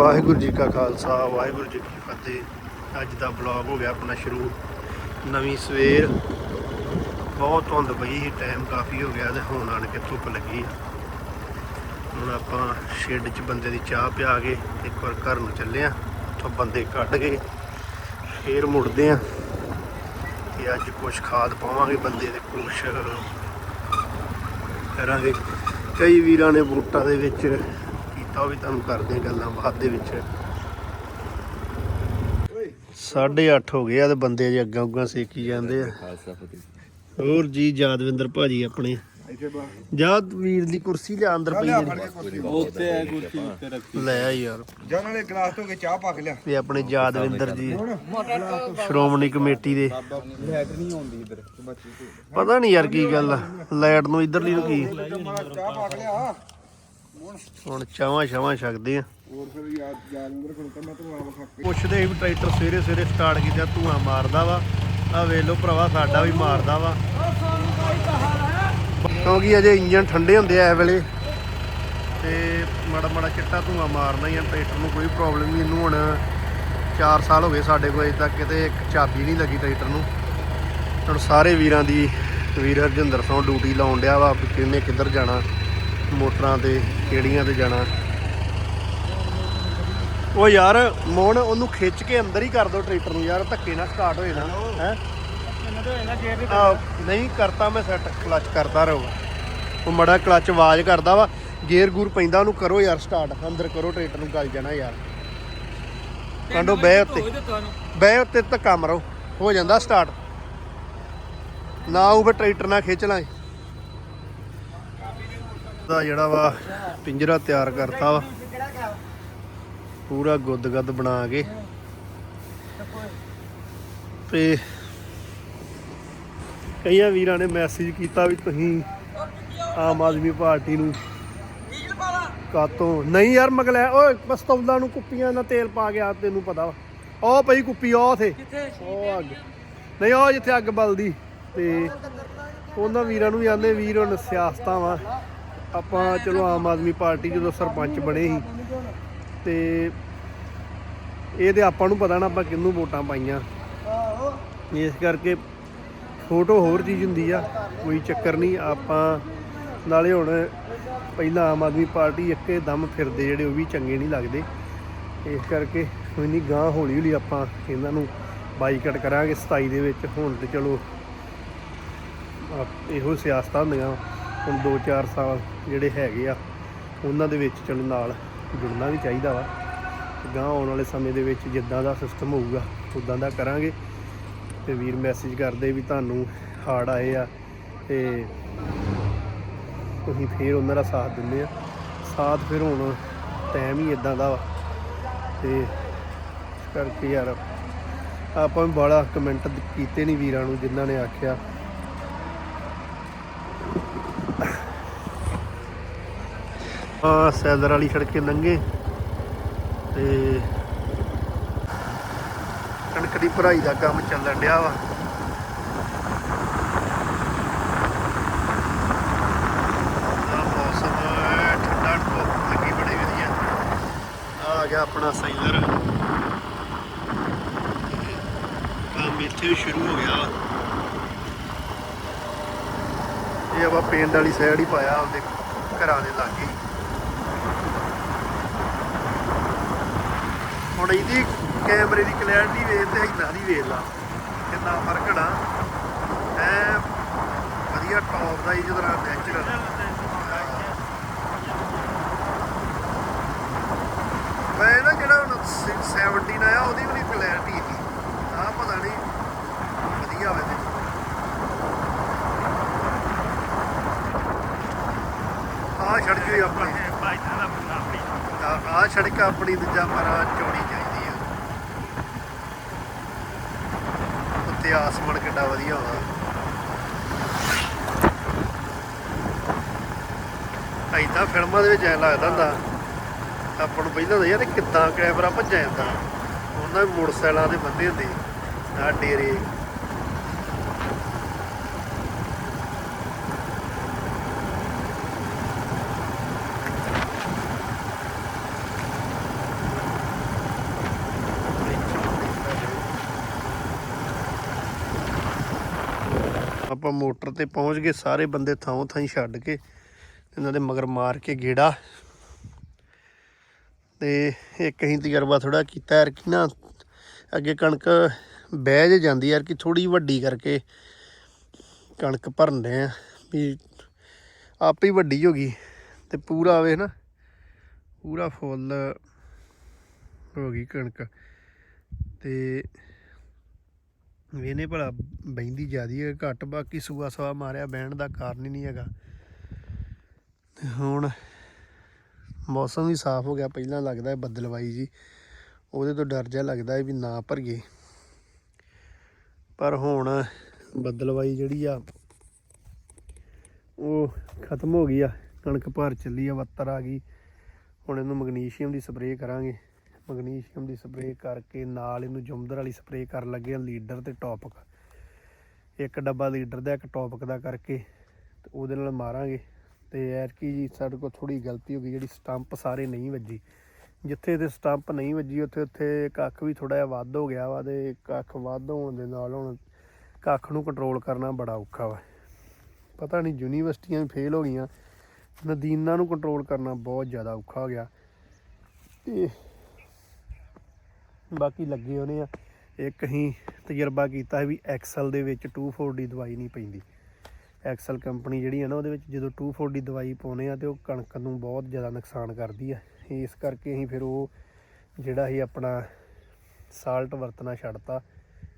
ਵਾਹਿਗੁਰੂ ਜੀ ਕਾ ਖਾਲਸਾ, ਵਾਹਿਗੁਰੂ ਜੀ ਕੀ ਫਤਿਹ। ਅੱਜ ਦਾ ਬਲੌਗ ਹੋ ਗਿਆ ਆਪਣਾ ਸ਼ੁਰੂ। ਨਵੀਂ ਸਵੇਰ। ਬਹੁਤ ਧੁੰਦ ਪਈ ਸੀ ਟਾਈਮ ਕਾਫੀ ਹੋ ਗਿਆ ਤੇ ਹੁਣ ਆਣ ਕੇ ਧੁੱਪ ਲੱਗੀ ਹੁਣ ਆਪਾਂ ਸ਼ੇਡ 'ਚ ਬੰਦੇ ਦੀ ਚਾਹ ਪਿਆ ਕੇ ਇੱਕ ਵਾਰ ਘਰ ਨੂੰ ਚੱਲੇ ਆ। ਉੱਥੋਂ ਬੰਦੇ ਕੱਢ ਕੇ ਫੇਰ ਮੁੜਦੇ ਆ ਤੇ ਅੱਜ ਕੁਝ ਖਾਦ ਪਾਵਾਂਗੇ ਬੰਦੇ ਦੇ, ਕੁਛ ਕਰਾਂਗੇ। ਕਈ ਵੀਰਾਂ ਨੇ ਬੂਟਾਂ ਦੇ ਵਿੱਚ ਉਹ ਵੀ ਤੁਹਾਨੂੰ ਕਰਦੇ ਗੱਲਾਂ ਬਾਅਦ ਦੇ ਵਿੱਚ। 8:30 ਹੋ ਗਏ ਆ ਤੇ ਬੰਦੇ ਜੇ ਅੱਗਾ ਉੱਗਾ ਸੇਕੀ ਜਾਂਦੇ ਆ। ਹੋਰ ਜੀ ਯਾਦਵਿੰਦਰ ਭਾਜੀ ਆਪਣੇ। ਜਾਦ ਵੀਰ ਦੀ ਕੁਰਸੀ ਲਿਆ ਅੰਦਰ ਪਈ ਜਿਹੜੀ ਉੱਤੇ ਹੈ ਕੁਰਸੀ ਉੱਤੇ ਰੱਖੀ। ਲੈ ਆ ਯਾਰ। ਜਾਂ ਨਾਲੇ ਗਲਾਸ ਤੋਂ ਕੇ ਚਾਹ ਪਾ ਕੇ ਲਿਆ। ਤੇ ਆਪਣੇ ਯਾਦਵਿੰਦਰ ਜੀ। ਸ਼੍ਰੋਮਣੀ ਕਮੇਟੀ ਦੇ। ਲੈਟ ਨਹੀਂ ਆਉਂਦੀ ਇਧਰ। ਬੱਚੀ ਪਤਾ ਨਹੀਂ ਯਾਰ ਕੀ ਗੱਲ ਆ। ਲਾਈਟ ਨੂੰ ਇਧਰਲੀ ਨੂੰ ਕੀ? ਚਾਹ ਪਾ ਕੇ ਲਿਆ। ਹੁਣ ਚਾਵਾਂ ਛਾਵਾਂ ਛਕਦੇ ਆ ਹੋਰ ਫਿਰ ਯਾਦ ਕੋਲ ਤਾਂ ਮੈਂ ਤੈਨੂੰ ਆਪ ਖਾ ਕੇ ਪੁੱਛਦੇ ਵੀ ਟਰੈਕਟਰ ਸਵੇਰੇ ਸਵੇਰੇ ਸਟਾਰਟ ਕੀਤਾ ਧੂਆਂ ਮਾਰਦਾ ਵਾ। ਆ ਵੇਖ ਲਓ ਭਰਾਵਾ ਸਾਡਾ ਵੀ ਮਾਰਦਾ ਵਾ। ਕਿਉਂਕਿ ਅਜੇ ਇੰਜਨ ਠੰਡੇ ਹੁੰਦੇ ਆ ਇਸ ਵੇਲੇ। ਤੇ ਮਾੜਾ ਮਾੜਾ ਚਿੱਟਾ ਧੂਆਂ ਮਾਰਨਾ ਹੀ ਆ ਟਰੈਕਟਰ ਨੂੰ ਕੋਈ ਪ੍ਰੋਬਲਮ ਨਹੀਂ। ਇਹਨੂੰ ਹੁਣ 4 ਸਾਲ ਹੋ ਗਏ ਸਾਡੇ ਕੋਲ ਅਜੇ ਤੱਕ ਕਿਤੇ ਇੱਕ ਚਾਬੀ ਨਹੀਂ ਲੱਗੀ ਟਰੈਕਟਰ ਨੂੰ। ਹੁਣ ਸਾਰੇ ਵੀਰਾਂ ਦੀ ਵੀਰ ਹਰਜਿੰਦਰ ਸਿੰਘ ਡਿਊਟੀ ਲਾਉਣ ਡਿਆ ਵਾ ਵੀ ਕਿਹਨੇ ਕਿੱਧਰ ਜਾਣਾ। ਮੋਟਰਾਂ ਤੇ ਕਿਹੜੀਆਂ ਤੇ ਜਾਣਾ? ਉਹ ਯਾਰ ਮੋਹਨ ਉਹਨੂੰ ਖਿੱਚ ਕੇ ਅੰਦਰ ਹੀ ਕਰ ਦੋ ਟਰੈਕਟਰ ਨੂੰ ਯਾਰ ਧੱਕੇ ਨਾਲ ਸਟਾਰਟ ਹੋਏ ਨਾ ਹੈ? ਨਹੀਂ ਕਰਤਾ ਮੈਂ ਸੈੱਟ ਕਲਚ ਕਰਦਾ ਰਹੂਗਾ ਉਹ ਮੜਾ ਕਲਚ ਆਵਾਜ਼ ਕਰਦਾ ਵਾ ਗੇਅਰ ਗੂਰ ਪੈਂਦਾ ਉਹਨੂੰ ਕਰੋ ਯਾਰ ਸਟਾਰਟ ਅੰਦਰ ਕਰੋ ਟਰੈਕਟਰ ਨੂੰ ਗਲ ਜਾਣਾ ਯਾਰ। ਕੰਡੋ ਬਹਿ ਉੱਤੇ। ਬਹਿ ਉੱਤੇ ਧੱਕਾ ਮਰੋ ਹੋ ਜਾਂਦਾ ਸਟਾਰਟ ਨਾ ਉਹ ਫਿਰ ਟਰੈਕਟਰ ਨਾਲ ਖਿੱਚ ਲਾਂ। ਦਾ ਜਿਹੜਾ ਵਾ ਪਿੰਜਰਾ ਤਿਆਰ ਕਰਤਾ ਵਾ। ਪੂਰਾ ਗੁੱਦ-ਗੱਦ ਬਣਾ ਕੇ। ਤੇ ਕਈਆਂ ਵੀਰਾਂ ਨੇ ਮੈਸੇਜ ਕੀਤਾ ਵੀ ਤੁਸੀਂ ਆਮ ਆਦਮੀ ਪਾਰਟੀ ਨੂੰ ਕਾਤੋਂ। ਨਹੀਂ ਯਾਰ ਮਗਲੇ, ਓਏ ਪਸਤੌਲਾਂ ਨੂੰ ਕੁੱਪੀਆਂ ਨਾਲ ਤੇਲ ਪਾ ਗਿਆ ਤੈਨੂੰ ਪਤਾ ਵਾ। ਉਹ ਪਈ ਕੁੱਪੀ, ਉਹ ਉਥੇ। ਉਹ ਅੱਗ। ਨਹੀਂ, ਉਹ ਜਿੱਥੇ ਅੱਗ ਬਲਦੀ। ਤੇ ਉਹਨਾਂ ਵੀਰਾਂ ਨੂੰ ਵੀ ਆਂਦੇ ਵੀਰ ਹੁਣ ਸਿਆਸਤਾਂ ਵਾ। ਆਪਾਂ ਚਲੋ ਆਮ ਆਦਮੀ ਪਾਰਟੀ ਜਦੋਂ ਸਰਪੰਚ ਬਣੇ ਸੀ ਤੇ ਇਹ ਤੇ ਆਪਾਂ ਨੂੰ ਪਤਾ ਨਾ ਆਪਾਂ ਕਿਹਨੂੰ ਵੋਟਾਂ ਪਾਈਆਂ। ਇਸ ਕਰਕੇ ਫੋਟੋ ਹੋਰ ਚੀਜ਼ ਹੁੰਦੀ ਆ, ਕੋਈ ਚੱਕਰ ਨਹੀਂ, ਆਪਾਂ ਨਾਲੇ ਹੁਣ ਪਹਿਲਾਂ ਆਮ ਆਦਮੀ ਪਾਰਟੀ ਇੱਕੇ ਦਮ ਫਿਰਦੇ ਜਿਹੜੇ ਉਹ ਵੀ ਚੰਗੇ ਨਹੀਂ ਲੱਗਦੇ। ਇਸ ਕਰਕੇ ਕੋਈ ਨਹੀਂ ਗਾਂ ਹੌਲੀ ਹੌਲੀ ਆਪਾਂ ਇਹਨਾਂ ਨੂੰ ਬਾਈਕਾਟ ਕਰਾਂਗੇ 27 ਦੇ ਵਿੱਚ। ਹੁਣ ਤੇ ਚਲੋ ਆ ਇਹੋ ਸਿਆਸਤਾਂ ਹੁੰਦੀਆਂ। ਹੁਣ 2-4 ਸਾਲ ਜਿਹੜੇ ਹੈਗੇ ਆ, ਉਹਨਾਂ ਦੇ ਵਿੱਚ ਚਲੋ ਨਾਲ ਜੁੜਨਾ ਵੀ ਚਾਹੀਦਾ ਵਾ। ਗਾਂ ਆਉਣ ਵਾਲੇ ਸਮੇਂ ਦੇ ਵਿੱਚ ਜਿੱਦਾਂ ਦਾ ਸਿਸਟਮ ਹੋਊਗਾ, ਉਦਾਂ ਦਾ ਕਰਾਂਗੇ। ਤੇ ਵੀਰ ਮੈਸੇਜ ਕਰਦੇ ਵੀ ਤੁਹਾਨੂੰ ਹਾਰਡ ਆਏ ਆ ਤੇ ਤੁਸੀਂ ਫੇਰ ਉਹਨਾਂ ਦਾ ਸਾਥ ਦਿੰਦੇ ਆ। ਸਾਥ ਫਿਰ ਹੁਣ ਟਾਈਮ ਹੀ ਇਦਾਂ ਦਾ ਵਾ। ਤੇ ਇਸ ਕਰਕੇ ਯਾਰ ਆਪਾਂ ਵੀ ਬੜਾ ਕਮੈਂਟ ਕੀਤੇ ਨਹੀਂ ਵੀਰਾਂ ਨੂੰ, ਜਿਨ੍ਹਾਂ ਨੇ ਆਖਿਆ ਆ ਸੈਲਰ ਵਾਲੀ ਸੜਕੇ ਲੰਘੇ ਤੇ ਕਣਕ ਦੀ ਭਰਾਈ ਦਾ ਕੰਮ ਚੱਲਣ ਡਿਆ ਵਾ। ਮੌਸਮ ਠੰਡਾ ਧੁੱਪ ਲੱਗੀ ਬੜੀ ਵਧੀਆ ਆਹ ਆ ਗਿਆ ਆਪਣਾ ਸੈਲਰ। ਕੰਮ ਇੱਥੇ ਸ਼ੁਰੂ ਹੋ ਗਿਆ ਵਾ। ਇਹ ਆਪਾਂ ਪਿੰਡ ਵਾਲੀ ਸਾਈਡ ਹੀ ਪਾਇਆ, ਆਪਦੇ ਘਰਾਂ ਦੇ ਲਾਗੇ। ਹੁਣ ਇਹਦੀ ਕੈਮਰੇ ਦੀ ਕਲੈਰਿਟੀ ਵੇਖ ਤੇ ਇਦਾਂ ਦੀ ਵੇਖ ਲਾ। ਕਿੰਨਾ ਫ਼ਰਕ ਨਾ। ਐ ਵਧੀਆ ਟੌਪ ਦਾ ਹੀ ਜਿਹੜਾ ਨੈਚੁਰਲ ਮੈਂ ਨਾ ਜਿਹੜਾ ਹੁਣ 17 ਆਇਆ ਉਹਦੀ ਵੀ ਕਲੈਰਿਟੀ ਸੀ ਆ ਪਤਾ ਨਹੀਂ ਵਧੀਆ ਹੋਵੇ ਤੇ। ਆ ਸੜਕ ਹੀ ਆਪਣੀ। ਆ ਸੜਕ ਆਪਣੀ ਦੂਜਾ ਮਰਾ ਚੌੜੀ ਚਾਹੀਦੀ ਆ ਉੱਤੇ ਆਸਮਾਨ ਕਿੱਡਾ ਵਧੀਆ ਹੋਦਾ ਐਦਾਂ ਫਿਲਮਾਂ ਦੇ ਵਿੱਚ ਐ ਲੱਗਦਾ ਹੁੰਦਾ, ਆਪਾਂ ਨੂੰ ਪਹਿਲਾਂ ਹੁੰਦਾ, ਯਾਰ ਕਿੱਦਾਂ ਕੈਮਰਾ ਭੱਜਿਆ ਜਾਂਦਾ। ਉਹਨਾਂ ਦੇ ਮੋਟਰਸਾਈਕਲਾਂ ਦੇ ਬੰਦੇ ਹੁੰਦੇ ਆ ਡੇਰੇ। ਆਪਾਂ ਮੋਟਰ ਤੇ ਪਹੁੰਚ ਗਏ, ਸਾਰੇ ਬੰਦੇ ਥਾਂ ਥਾਂ ਛੱਡ ਕੇ, ਇਹਨਾਂ ਦੇ ਮਗਰ ਮਾਰ ਕੇ ਗੇੜਾ। ਤੇ ਇੱਕ ਅਸੀਂ ਤਜਰਬਾ ਥੋੜਾ ਕੀਤਾ ਯਾਰ ਕਿ ਨਾ, ਅੱਗੇ ਕਣਕ ਬਹਿ ਜੇ ਜਾਂਦੀ ਯਾਰ ਕਿ ਥੋੜੀ ਵੱਡੀ ਕਰਕੇ ਕਣਕ ਭਰਨਦੇ ਆ, ਵੀ ਆਪੇ ਹੀ ਵੱਡੀ ਹੋ ਗਈ ਤੇ ਪੂਰਾ ਆਵੇ ਨਾ ਪੂਰਾ ਫੁੱਲ ਹੋ ਗਈ ਕਣਕ। ਤੇ ਵੇਨੇ ਭਲਾ ਬੈਂਦੀ ਜਿਆਦੀ ਹੈ, ਘੱਟ ਬਾਕੀ ਸੂਆ ਸਵਾ ਮਾਰਿਆ, ਬਹਿਣ ਦਾ ਕਾਰਨ ਹੀ ਨਹੀਂ ਹੈਗਾ। ਤੇ ਹੁਣ ਮੌਸਮ ਵੀ ਸਾਫ਼ ਹੋ ਗਿਆ, ਪਹਿਲਾਂ ਲੱਗਦਾ ਹੈ ਬੱਦਲਵਾਈ ਜੀ। ਉਹਦੇ ਤੋਂ ਡਰ ਜਿਹਾ ਲੱਗਦਾ ਹੈ ਵੀ ਨਾ ਭਰੀਏ। ਪਰ ਹੁਣ ਬੱਦਲਵਾਈ ਜਿਹੜੀ ਆ, ਉਹ ਖਤਮ ਹੋ ਗਈ ਆ। ਕਣਕ ਭਰ ਚੱਲੀ ਆ, ਵੱਤਰ ਆ ਗਈ। ਹੁਣ ਇਹਨੂੰ ਮੈਗਨੀਸ਼ੀਅਮ ਦੀ ਸਪਰੇਅ ਕਰਾਂਗੇ। ਮੈਗਨੀਸ਼ੀਅਮ ਦੀ ਸਪਰੇਅ ਕਰਕੇ ਨਾਲ ਇਹਨੂੰ ਜੁਮਦਰ ਵਾਲੀ ਸਪਰੇਅ ਕਰਨ ਲੱਗੇ ਆ ਲੀਡਰ ਤੇ ਟੌਪਕ। ਇੱਕ ਡੱਬਾ ਲੀਡਰ ਦਾ, ਇੱਕ ਟੌਪਕ ਦਾ ਕਰਕੇ ਤੇ ਉਹਦੇ ਨਾਲ ਮਾਰਾਂਗੇ। ਤੇ ਐਰਕੀ ਜੀ ਸਾਡੇ ਕੋਲ ਥੋੜੀ ਗਲਤੀ ਹੋ ਗਈ, ਜਿਹੜੀ ਸਟੰਪ ਸਾਰੇ ਨਹੀਂ ਵੱਜੀ। ਜਿੱਥੇ ਤੇ ਸਟੰਪ ਨਹੀਂ ਵੱਜੀ, ਉੱਥੇ ਉੱਥੇ ਕੱਖ ਵੀ ਥੋੜਾ ਜਿਹਾ ਵੱਧ ਹੋ ਗਿਆ ਵਾ ਤੇ ਕੱਖ ਵੱਧ ਹੋਣ ਦੇ ਨਾਲ ਹੁਣ ਕੱਖ ਨੂੰ ਕੰਟਰੋਲ ਕਰਨਾ ਬੜਾ ਔਖਾ ਵਾ। ਪਤਾ ਨਹੀਂ ਯੂਨੀਵਰਸਿਟੀਆਂ ਵੀ ਫੇਲ ਹੋ ਗਈਆਂ। ਨਦੀਨਾਂ ਨੂੰ ਕੰਟਰੋਲ ਕਰਨਾ ਬਹੁਤ ਜ਼ਿਆਦਾ ਔਖਾ ਹੋ ਗਿਆ। ਤੇ ਬਾਕੀ ਲੱਗੇ ਹੋਣੇ ਆ। ਇੱਕ ਹੀ ਤਜਰਬਾ ਕੀਤਾ ਵੀ ਐਕਸਲ ਦੇ ਵਿੱਚ 240 ਦਵਾਈ ਨਹੀਂ ਪੈਂਦੀ। ਐਕਸਲ ਕੰਪਨੀ ਜਿਹੜੀ ਹੈ ਨਾ, ਉਹਦੇ ਵਿੱਚ ਜਦੋਂ 240 ਦਵਾਈ ਪਾਉਨੇ ਆ ਤੇ ਉਹ ਕਣਕ ਨੂੰ ਬਹੁਤ ਜ਼ਿਆਦਾ ਨੁਕਸਾਨ ਕਰਦੀ ਆ। ਇਸ ਕਰਕੇ ਅਸੀਂ ਫਿਰ ਉਹ ਜਿਹੜਾ ਹੀ ਆਪਣਾ ਸਾਲਟ ਵਰਤਣਾ ਛੱਡਤਾ